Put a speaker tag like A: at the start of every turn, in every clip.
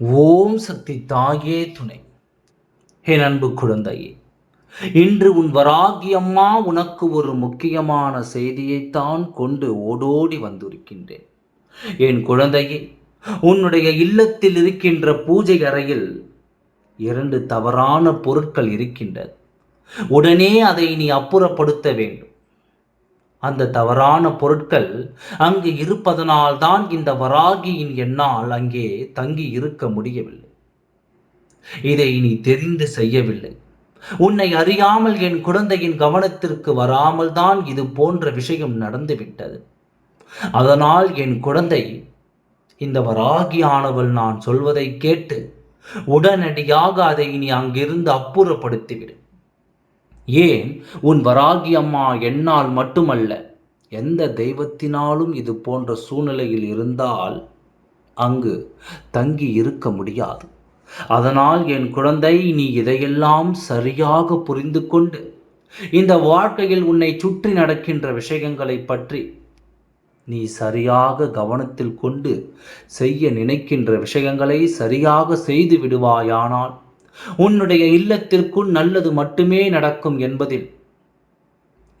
A: ஓம் சக்தி தாயே துணை. என் அன்பு குழந்தையே இன்று உன் வராகி அம்மா உனக்கு ஒரு முக்கியமான செய்தியைத்தான் கொண்டு ஓடோடி வந்திருக்கின்றேன். என் குழந்தையே உன்னுடைய இல்லத்தில் இருக்கின்ற பூஜை அறையில் இரண்டு தவறான பொருட்கள் இருக்கின்றது உடனே அதை நீ அப்புறப்படுத்த வேண்டும். அந்த தவறான பொருட்கள் அங்கு இருப்பதனால்தான் இந்த வராகியின் என்னால் அங்கே தங்கி இருக்க முடியவில்லை. இதை நீ தெரிந்து செய்யவில்லை. உன்னை அறியாமல் என் குழந்தையின் கவனத்திற்கு வராமல் தான் இது போன்ற விஷயம் நடந்துவிட்டது. அதனால் என் குழந்தை இந்த வராகியானவள் நான் சொல்வதை கேட்டு உடனடியாக அதை நீ அங்கிருந்து அப்புறப்படுத்திவிடு. ஏன்? உன் வராகி அம்மா என்னால் மட்டுமல்ல எந்த தெய்வத்தினாலும் இது போன்ற சூழ்நிலையில் இருந்தால் அங்கு தங்கி இருக்க முடியாது. அதனால் என் குழந்தை நீ இதையெல்லாம் சரியாக புரிந்து கொண்டு இந்த வாழ்க்கையில் உன்னை சுற்றி நடக்கின்ற விஷயங்களை பற்றி நீ சரியாக கவனத்தில் கொண்டு செய்ய நினைக்கின்ற விஷயங்களை சரியாக செய்து விடுவாயானால் உன்னுடைய இல்லத்திற்குள் நல்லது மட்டுமே நடக்கும் என்பதில்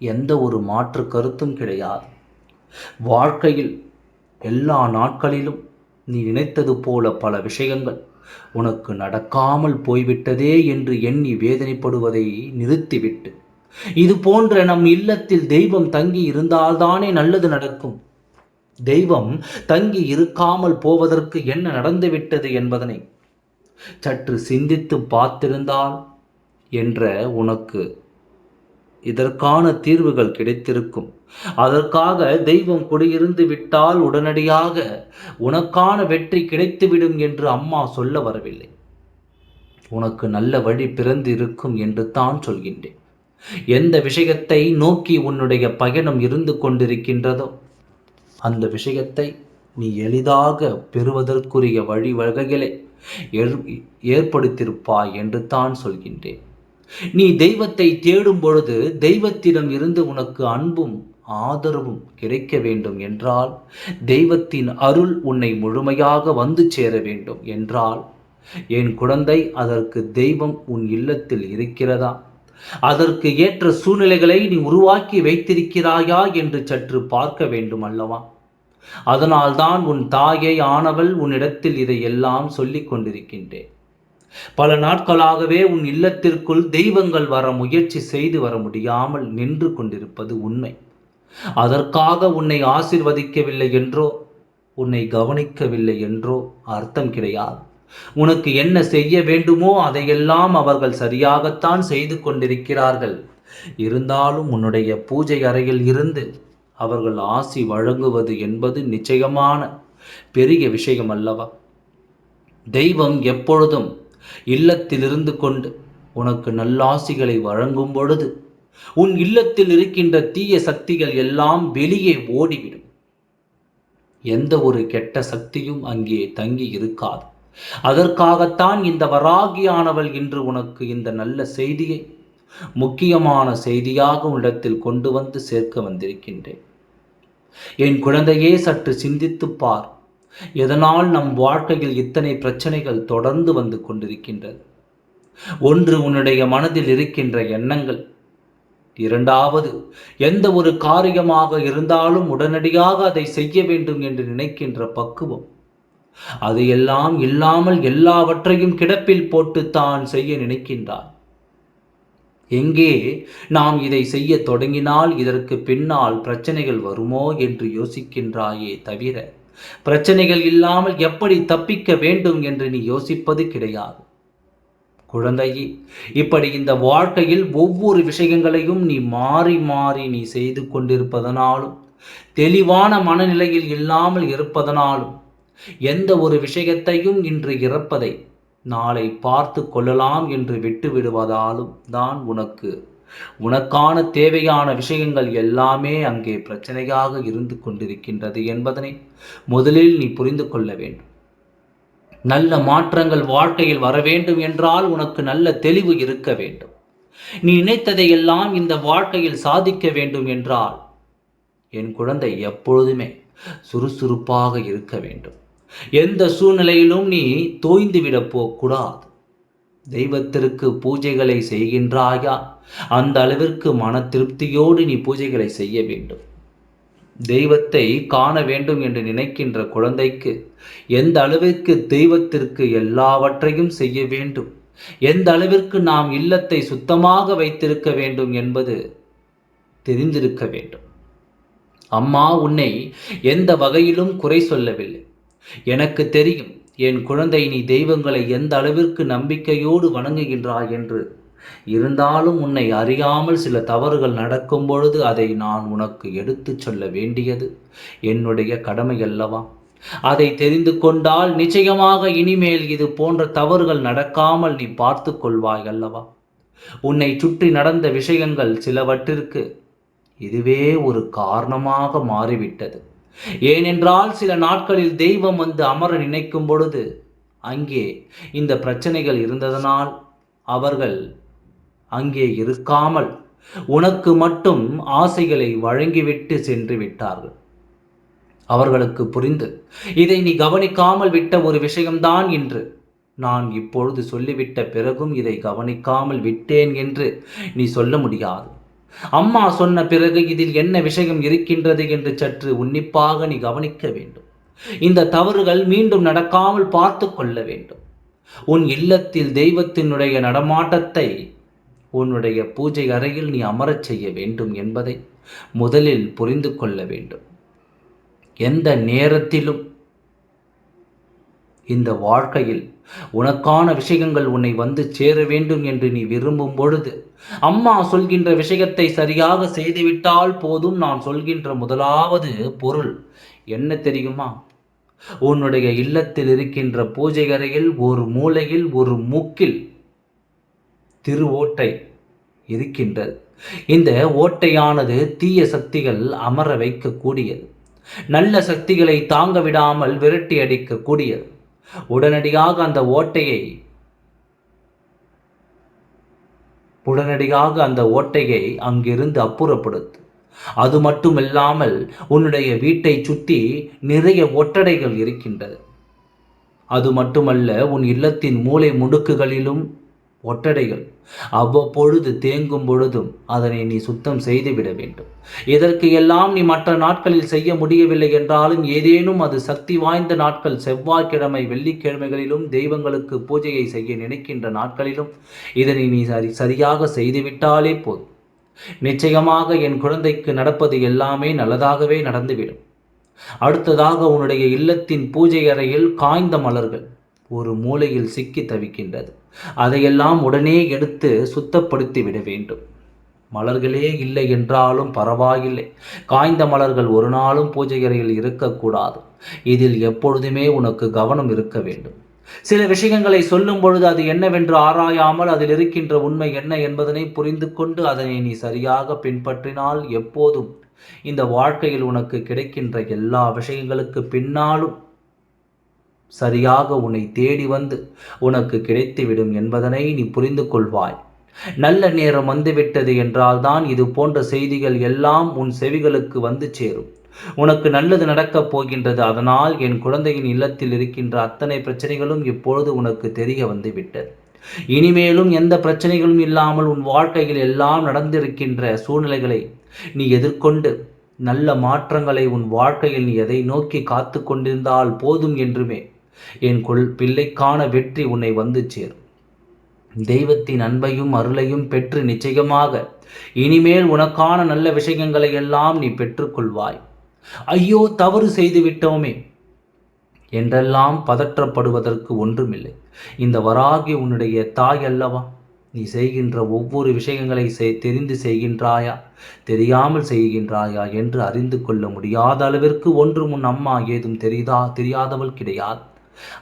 A: எந்த ஒரு மாற்று கருத்தும் கிடையாது. வாழ்க்கையில் எல்லா நாட்களிலும் நீ நினைத்தது போல பல விஷயங்கள் உனக்கு நடக்காமல் போய்விட்டதே என்று எண்ணி வேதனைப்படுவதை நிறுத்திவிட்டு இது போன்ற நம் இல்லத்தில் தெய்வம் தங்கி இருந்தால்தானே நல்லது நடக்கும். தெய்வம் தங்கி இருக்காமல் போவதற்கு என்ன நடந்துவிட்டது என்பதனை சற்று சிந்தித்து பார்த்திருந்தால் என்ற உனக்கு இதற்கான தீர்வுகள் கிடைத்திருக்கும். அதற்காக தெய்வம் குடியிருந்து விட்டால் உடனடியாக உனக்கான வெற்றி கிடைத்துவிடும் என்று அம்மா சொல்ல வரவில்லை. உனக்கு நல்ல வழி பிறந்து இருக்கும் என்று தான் சொல்கின்றேன். எந்த விஷயத்தை நோக்கி உன்னுடைய பயணம் இருந்து கொண்டிருக்கின்றதோ அந்த விஷயத்தை நீ எளிதாக பெறுவதற்குரிய வழிவகைகளை ஏற்படுத்தியிருப்பாய் என்று தான் சொல்கின்றேன். நீ தெய்வத்தை தேடும் பொழுது தெய்வத்திடம் இருந்து உனக்கு அன்பும் ஆதரவும் கிடைக்க வேண்டும் என்றால் தெய்வத்தின் அருள் உன்னை முழுமையாக வந்து சேர வேண்டும் என்றால் என் குழந்தை அதற்கு தெய்வம் உன் இல்லத்தில் இருக்கிறதா? அதற்கு ஏற்ற சூழ்நிலைகளை நீ உருவாக்கி வைத்திருக்கிறாயா என்று சற்று பார்க்க வேண்டும் அல்லவா? அதனால்தான் உன் தாயை ஆனவள் உன்னிடத்தில் இதையெல்லாம் சொல்லிக் கொண்டிருக்கின்றேன். பல நாட்களாகவே உன் இல்லத்திற்குள் தெய்வங்கள் வர முயற்சி செய்து வர முடியாமல் நின்று கொண்டிருப்பது உண்மை. அதற்காக உன்னை ஆசிர்வதிக்கவில்லை என்றோ உன்னை கவனிக்கவில்லை என்றோ அர்த்தம் கிடையாது. உனக்கு என்ன செய்ய வேண்டுமோ அதையெல்லாம் அவர்கள் சரியாகத்தான் செய்து கொண்டிருக்கிறார்கள். இருந்தாலும் உன்னுடைய பூஜை அறையில் இருந்து அவர்கள் ஆசி வழங்குவது என்பது நிச்சயமான பெரிய விஷயம் அல்லவா? தெய்வம் எப்பொழுதும் இல்லத்திலிருந்து கொண்டு உனக்கு நல்லாசிகளை வழங்கும் பொழுது உன் இல்லத்தில் இருக்கின்ற தீய சக்திகள் எல்லாம் வெளியே ஓடிவிடும். எந்த ஒரு கெட்ட சக்தியும் அங்கே தங்கி இருக்காது. அதற்காகத்தான் இந்த வராகியானவள் இன்று உனக்கு இந்த நல்ல செய்தியை முக்கியமான செய்தியாக உன்னிடத்தில் கொண்டு வந்து சேர்க்க வந்திருக்கின்றேன். என் குழந்தையே சற்று சிந்தித்து பார். எதனால் நம் வாழ்க்கையில் இத்தனை பிரச்சனைகள் தொடர்ந்து வந்து கொண்டிருக்கின்றது ஒன்று உன்னுடைய மனதில் இருக்கின்ற எண்ணங்கள். இரண்டாவது எந்த ஒரு காரியமாக இருந்தாலும் உடனடியாக அதை செய்ய வேண்டும் என்று நினைக்கின்ற பக்குவம். அது எல்லாம் இல்லாமல் எல்லாவற்றையும் கிடப்பில் போட்டு தான் செய்ய நினைக்கின்றார். எங்கே நாம் இதை செய்ய தொடங்கினால் இதற்கு பின்னால் பிரச்சனைகள் வருமோ என்று யோசிக்கின்றாயே தவிர பிரச்சனைகள் இல்லாமல் எப்படி தப்பிக்க வேண்டும் என்று நீ யோசிப்பது கிடையாது. குழந்தையே இப்படி இந்த வாழ்க்கையில் ஒவ்வொரு விஷயங்களையும் நீ மாறி மாறி நீ செய்து கொண்டிருப்பதனாலும் தெளிவான மனநிலையில் இல்லாமல் இருப்பதனாலும் எந்த ஒரு விஷயத்தையும் இன்று இறப்பதை நாளை பார்த்து கொள்ளலாம் என்று விட்டு விடுவதாலும் தான் உனக்கு. உனக்கான தேவையான விஷயங்கள் எல்லாமே அங்கே பிரச்சனையாக இருந்து கொண்டிருக்கின்றது என்பதனை முதலில் நீ புரிந்து கொள்ள வேண்டும். நல்ல மாற்றங்கள் வாழ்க்கையில் வர வேண்டும் என்றால் உனக்கு நல்ல தெளிவு இருக்க வேண்டும். நீ நினைத்ததை எல்லாம் இந்த வாழ்க்கையில் சாதிக்க வேண்டும் என்றால் என் குழந்தை எப்பொழுதுமே சுறுசுறுப்பாக இருக்க வேண்டும். எந்த சூழ்நிலையிலும் நீ தோய்ந்து விடப் போகக்கூடாது தெய்வத்திற்கு பூஜைகளை செய்கின்றாயா? அந்த அளவிற்கு மன திருப்தியோடு நீ பூஜைகளை செய்ய வேண்டும். தெய்வத்தை காண வேண்டும் என்று நினைக்கின்ற குழந்தைக்கு எந்த அளவிற்கு தெய்வத்திற்கு எல்லாவற்றையும் செய்ய வேண்டும்? எந்த அளவிற்கு நாம் இல்லத்தை சுத்தமாக வைத்திருக்க வேண்டும் என்பது தெரிந்திருக்க வேண்டும். அம்மா உன்னை எந்த வகையிலும் குறை சொல்லவில்லை. எனக்கு தெரியும் என் குழந்தை நீ தெய்வங்களை எந்த அளவிற்கு நம்பிக்கையோடு வணங்குகின்றாய் என்று. இருந்தாலும் உன்னை அறியாமல் சில தவறுகள் நடக்கும் பொழுது அதை நான் உனக்கு எடுத்துச் சொல்ல வேண்டியது. என்னுடைய கடமை அல்லவா? அதை தெரிந்து கொண்டால் நிச்சயமாக இனிமேல் இது போன்ற தவறுகள் நடக்காமல் நீ பார்த்து கொள்வாய் அல்லவா? உன்னை சுற்றி நடந்த விஷயங்கள் சிலவற்றிற்கு இதுவே ஒரு காரணமாக மாறிவிட்டது. ஏனென்றால் சில நாட்களில் தெய்வம் வந்து அமர நினைக்கும் பொழுது அங்கே இந்த பிரச்சனைகள் இருந்ததனால் அவர்கள் அங்கே இருக்காமல் உனக்கு மட்டும் ஆசைகளை வழங்கிவிட்டு சென்று விட்டார்கள். அவர்களுக்கு புரிந்து இதை நீ கவனிக்காமல் விட்ட ஒரு விஷயம்தான் என்று நான் இப்பொழுது சொல்லிவிட்ட பிறகும் இதை கவனிக்காமல் விட்டேன் என்று நீ சொல்ல முடியாது. அம்மா சொன்ன பிறகு இதில் என்ன விஷயம் இருக்கின்றது என்று சற்று உன்னிப்பாக நீ கவனிக்க வேண்டும். இந்த தவறுகள் மீண்டும் நடக்காமல் பார்த்து கொள்ள வேண்டும். உன் இல்லத்தில் தெய்வத்தினுடைய நடமாட்டத்தை உன்னுடைய பூஜை அறையில் நீ அமரச் செய்ய வேண்டும் என்பதை முதலில் புரிந்து கொள்ள வேண்டும். எந்த நேரத்திலும் இந்த வாழ்க்கையில் உனக்கான விஷயங்கள் உன்னை வந்து சேர வேண்டும் என்று நீ விரும்பும் பொழுது அம்மா சொல்கின்ற விஷயத்தை சரியாக செய்துவிட்டால் போதும் நான் சொல்கின்ற முதலாவது பொருள் என்ன தெரியுமா? உன்னுடைய இல்லத்தில் இருக்கின்ற பூஜை அறையில் ஒரு மூலையில் ஒரு மூக்கில் திரு ஓட்டை இருக்கின்றது. இந்த ஓட்டையானது தீய சக்திகள் அமர வைக்கக்கூடியது. நல்ல சக்திகளை தாங்க விடாமல் விரட்டி அடிக்கக்கூடியது. உடனடியாக அந்த ஓட்டையை உடனடியாக அந்த ஓட்டையை அங்கிருந்து அப்புறப்படுத்து. அது மட்டுமில்லாமல் உன்னுடைய வீட்டை சுற்றி நிறைய ஒட்டடைகள் இருக்கின்றது அது மட்டுமல்ல உன் இல்லத்தின் மூளை முடுக்குகளிலும் ஒட்டடைகள். அவ்வப்பொழுது தேங்கும் பொழுதும் அதனை நீ சுத்தம் செய்துவிட வேண்டும். இதற்கு எல்லாம் நீ மற்ற நாட்களில் செய்ய முடியவில்லை என்றாலும் ஏதேனும் அது சக்தி வாய்ந்த நாட்கள் செவ்வாய்க்கிழமை வெள்ளிக்கிழமைகளிலும் தெய்வங்களுக்கு பூஜையை செய்ய நினைக்கின்ற நாட்களிலும் இதனை நீ சரி சரியாக செய்துவிட்டாலே போதும். நிச்சயமாக என் குழந்தைக்கு நடப்பது எல்லாமே நல்லதாகவே நடந்துவிடும். அடுத்ததாக உன்னுடைய இல்லத்தின் பூஜை அறையில் காய்ந்த மலர்கள் ஒரு மூலையில் சிக்கி தவிக்கின்றது. அதையெல்லாம் உடனே எடுத்து சுத்தப்படுத்தி விட வேண்டும். மலர்களே இல்லை என்றாலும் பரவாயில்லை. காய்ந்த மலர்கள் ஒரு நாளும் பூஜை அறையில் இருக்கக்கூடாது. இதில் எப்பொழுதுமே உனக்கு கவனம் இருக்க வேண்டும். சில விஷயங்களை சொல்லும் பொழுது அது என்னவென்று ஆராயாமல் அதில் இருக்கின்ற உண்மை என்ன என்பதனை புரிந்து கொண்டு அதனை நீ சரியாக பின்பற்றினால் எப்போதும் இந்த வாழ்க்கையில் உனக்கு கிடைக்கின்ற எல்லா விஷயங்களுக்கு பின்னாலும் சரியாக உன்னை தேடி வந்து உனக்கு கிடைத்துவிடும் என்பதனை நீ புரிந்து கொள்வாய் நல்ல நேரம் வந்துவிட்டது என்றால்தான் இது போன்ற செய்திகள் எல்லாம் உன் செவிகளுக்கு வந்து சேரும். உனக்கு நல்லது நடக்கப் போகின்றது அதனால் என் குழந்தையின் இல்லத்தில் இருக்கின்ற அத்தனை பிரச்சனைகளும் இப்பொழுது உனக்கு தெரிய வந்துவிட்டது. இனிமேலும் எந்த பிரச்சனைகளும் இல்லாமல் உன் வாழ்க்கையில் எல்லாம் நடந்திருக்கின்ற சூழ்நிலைகளை நீ எதிர்கொண்டு நல்ல மாற்றங்களை உன் வாழ்க்கையில் நீ எதை நோக்கி காத்து கொண்டிருந்தால் போதும் என்றுமே என் கொள் பிள்ளைக்கான வெற்றி உன்னை வந்து சேரும். தெய்வத்தின் அன்பையும் அருளையும் பெற்று நிச்சயமாக இனிமேல் உனக்கான நல்ல விஷயங்களை எல்லாம் நீ பெற்றுக்கொள்வாய். ஐயோ தவறு செய்து விட்டோமே என்றெல்லாம் பதற்றப்படுவதற்கு ஒன்றுமில்லை. இந்த வராகி உன்னுடைய தாய் அல்லவா? நீ செய்கின்ற ஒவ்வொரு விஷயங்களை செய் தெரிந்து செய்கின்றாயா? தெரியாமல் செய்கின்றாயா என்று அறிந்து கொள்ள முடியாத அளவிற்கு ஒன்று முன் அம்மா ஏதும் தெரியுதா தெரியாதவள் கிடையாது.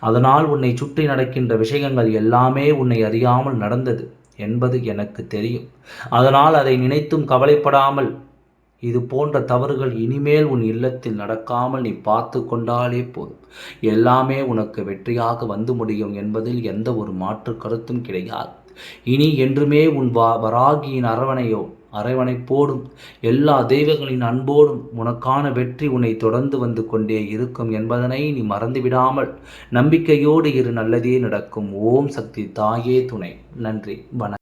A: அதனால் உன்னை சுற்றி நடக்கின்ற விஷயங்கள் எல்லாமே உன்னை அறியாமல் நடந்தது என்பது எனக்கு தெரியும். அதனால் அதை நினைத்தும் கவலைப்படாமல் இது போன்ற தவறுகள் இனிமேல் உன் இல்லத்தில் நடக்காமல் நீ பார்த்து கொண்டாலே போதும். எல்லாமே உனக்கு வெற்றியாக வந்து முடியும் என்பதில் எந்த ஒரு மாற்று கருத்தும் கிடையாது. இனி என்றுமே உன் வா வராகியின் அரவணையோ அரவணைப்போடும் எல்லா தெய்வங்களின் அன்போடும் உனக்கான வெற்றி உன்னை தொடர்ந்து வந்து கொண்டே இருக்கும் என்பதனை நீ மறந்துவிடாமல் நம்பிக்கையோடு இரு நல்லதே நடக்கும். ஓம் சக்தி தாயே துணை. நன்றி வணக்கம்.